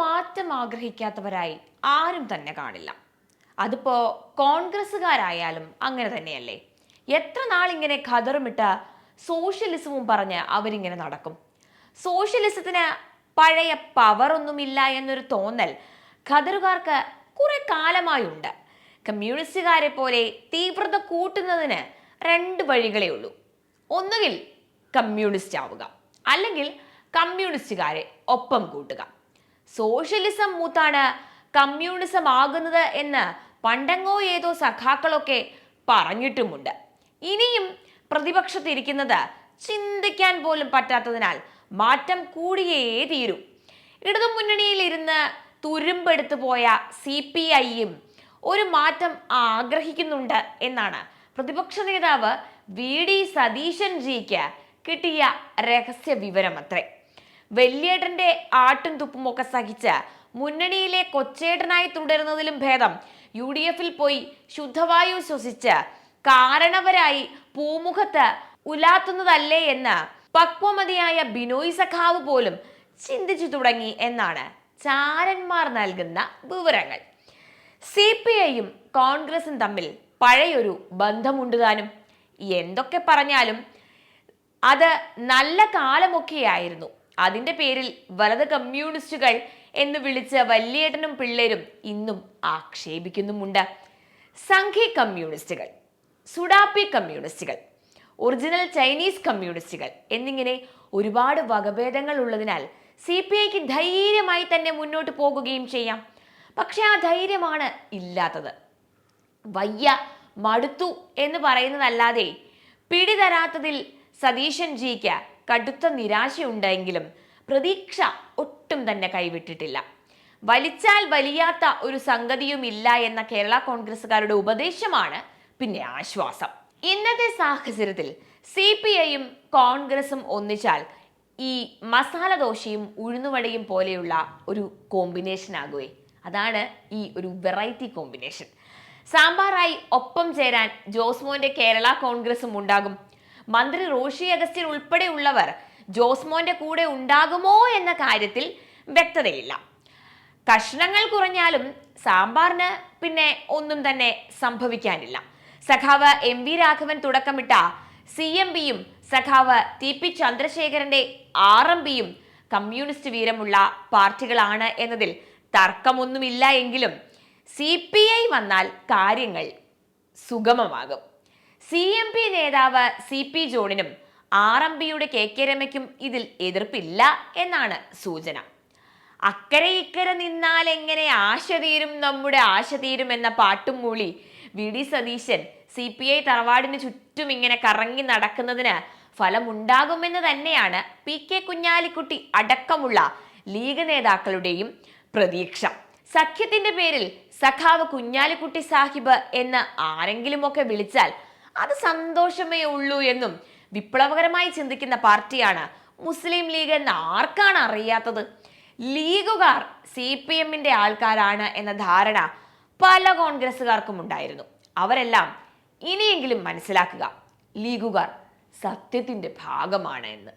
മാറ്റം ആഗ്രഹിക്കാത്തവരായി ആരും തന്നെ കാണില്ല. അതിപ്പോ കോൺഗ്രസ്സുകാരായാലും അങ്ങനെ തന്നെയല്ലേ? എത്ര നാളിങ്ങനെ ഖദറുമിട്ട സോഷ്യലിസവും പറഞ്ഞ് അവരിങ്ങനെ നടക്കും? സോഷ്യലിസത്തിന് പഴയ പവറൊന്നുമില്ല എന്നൊരു തോന്നൽ ഖദറുകാർക്ക് കുറെ കാലമായുണ്ട് കമ്മ്യൂണിസ്റ്റുകാരെ പോലെ തീവ്രത കൂട്ടുന്നതിന് രണ്ട് വഴികളേ ഉള്ളൂ. ഒന്നുകിൽ കമ്മ്യൂണിസ്റ്റ് ആവുക അല്ലെങ്കിൽ കമ്മ്യൂണിസ്റ്റുകാരെ ഒപ്പം കൂട്ടുക. സോഷ്യലിസം മൂത്താണ് കമ്മ്യൂണിസം ആകുന്നത് എന്ന് പണ്ടങ്ങോ ഏതോ സഖാക്കളൊക്കെ പറഞ്ഞിട്ടുമുണ്ട്. ഇനിയും പ്രതിപക്ഷത്തിരിക്കുന്നത് ചിന്തിക്കാൻ പോലും പറ്റാത്തതിനാൽ മാറ്റം കൂടിയേ തീരൂ. ഇടതു മുന്നണിയിൽ ഇരുന്ന് തുരുമ്പെടുത്തു പോയ സി പി ഐയും ഒരു മാറ്റം ആഗ്രഹിക്കുന്നുണ്ട് എന്നാണ് പ്രതിപക്ഷ നേതാവ് വി ഡി സതീശൻ ജിക്ക് കിട്ടിയ രഹസ്യ വിവരമത്രേ വല്യേട്ടന്റെ ആട്ടും തുപ്പും ഒക്കെ സഹിച്ച് മുന്നണിയിലെ കൊച്ചേട്ടനായി തുടരുന്നതിലും ഭേദം. യു ഡി എഫിൽ പോയി ശുദ്ധവായു ശ്വസിച്ച് കാരണവരായി പൂമുഖത്ത് ഉലാത്തുന്നതല്ലേ എന്ന് പക്വമതിയായ ബിനോയ് സഖാവ് പോലും ചിന്തിച്ചു തുടങ്ങി എന്നാണ് ചാരന്മാർ നൽകുന്ന വിവരങ്ങൾ. സി പി ഐയും കോൺഗ്രസും തമ്മിൽ പഴയൊരു ബന്ധമുണ്ട് താനും. എന്തൊക്കെ പറഞ്ഞാലും അത് നല്ല കാലമൊക്കെയായിരുന്നു. അതിന്റെ പേരിൽ വലത് കമ്മ്യൂണിസ്റ്റുകൾ എന്ന് വിളിച്ച വല്യേട്ടനും പിള്ളേരും ഇന്നും ആക്ഷേപിക്കുന്നുമുണ്ട്. സംഘി കമ്മ്യൂണിസ്റ്റുകൾ സുഡാപ്പി കമ്മ്യൂണിസ്റ്റുകൾ ഒറിജിനൽ ചൈനീസ് കമ്മ്യൂണിസ്റ്റുകൾ എന്നിങ്ങനെ ഒരുപാട് വകഭേദങ്ങൾ ഉള്ളതിനാൽ സി പി ഐക്ക് ധൈര്യമായി തന്നെ മുന്നോട്ട് പോകുകയും ചെയ്യാം. പക്ഷെ ആ ധൈര്യമാണ് ഇല്ലാത്തത്. വയ്യ മടുത്തു എന്ന് പറയുന്നതല്ലാതെ പിടിതരാത്തതിൽ സതീശൻ ജിക്ക് കടുത്ത നിരാശയുണ്ടെങ്കിലും പ്രതീക്ഷ ഒട്ടും തന്നെ കൈവിട്ടിട്ടില്ല. വലിച്ചാൽ വലിയാത്ത ഒരു സംഗതിയുമില്ല എന്ന കേരള കോൺഗ്രസുകാരുടെ ഉപദേശമാണ് പിന്നെ ആശ്വാസം. ഇന്നത്തെ സാഹചര്യത്തിൽ സി പി ഐയും കോൺഗ്രസും ഒന്നിച്ചാൽ ഈ മസാല ദോശയും ഉഴുന്നുവടയും പോലെയുള്ള ഒരു കോമ്പിനേഷൻ ആകുവേ. അതാണ് ഈ ഒരു വെറൈറ്റി കോമ്പിനേഷൻ സാമ്പാറായി ഒപ്പം ചേരാൻ ജോസ്മോന്റെ കേരള കോൺഗ്രസും ഉണ്ടാകും മന്ത്രി റോഷി അഗസ്റ്റിൻ ഉൾപ്പെടെയുള്ളവർ ജോസ്മോന്റെ കൂടെ ഉണ്ടാകുമോ എന്ന കാര്യത്തിൽ വ്യക്തതയില്ല. കഷ്ണങ്ങൾ കുറഞ്ഞാലും സാമ്പാറിന് പിന്നെ ഒന്നും തന്നെ സംഭവിക്കാനില്ല. സഖാവ് എം വി രാഘവൻ തുടക്കമിട്ട സി എം പിയും സഖാവ് ടി പി ചന്ദ്രശേഖരന്റെ ആർ എം പിയും കമ്മ്യൂണിസ്റ്റ് വീരമുള്ള പാർട്ടികളാണ് എന്നതിൽ തർക്കമൊന്നുമില്ല എങ്കിലും സി പി ഐ വന്നാൽ കാര്യങ്ങൾ സുഗമമാകും. സി എം പി നേതാവ് സി പി ജോണിനും ആർ എം പിയുടെ കെ കെ രമയ്ക്കും ഇതിൽ എതിർപ്പില്ല എന്നാണ് സൂചന. അക്കരെ ഇക്കരെ നിന്നാൽ എങ്ങനെ ആശ തീരും നമ്മുടെ ആശ തീരും എന്ന പാട്ടും മൂളി V D Satheesan C P I തറവാടിന് ചുറ്റും ഇങ്ങനെ കറങ്ങി നടക്കുന്നതിന് ഫലമുണ്ടാകുമെന്ന് തന്നെയാണ് പി കെ കുഞ്ഞാലിക്കുട്ടി അടക്കമുള്ള ലീഗ് നേതാക്കളുടെയും പ്രതീക്ഷ. സഖ്യത്തിന്റെ പേരിൽ സഖാവ് കുഞ്ഞാലിക്കുട്ടി സാഹിബ് എന്ന് ആരെങ്കിലുമൊക്കെ വിളിച്ചാൽ അത് സന്തോഷമേ ഉള്ളൂ എന്നും വിപ്ലവകരമായി ചിന്തിക്കുന്ന പാർട്ടിയാണ് മുസ്ലിം ലീഗ് എന്ന് ആർക്കാണ് അറിയാത്തത്? ലീഗുകാർ സി പി എമ്മിന്റെ ആൾക്കാരാണ് എന്ന ധാരണ പല കോൺഗ്രസ്സുകാർക്കും ഉണ്ടായിരുന്നു. അവരെല്ലാം ഇനിയെങ്കിലും മനസ്സിലാക്കുക ലീഗുകാർ സത്യത്തിന്റെ ഭാഗമാണ് എന്ന്.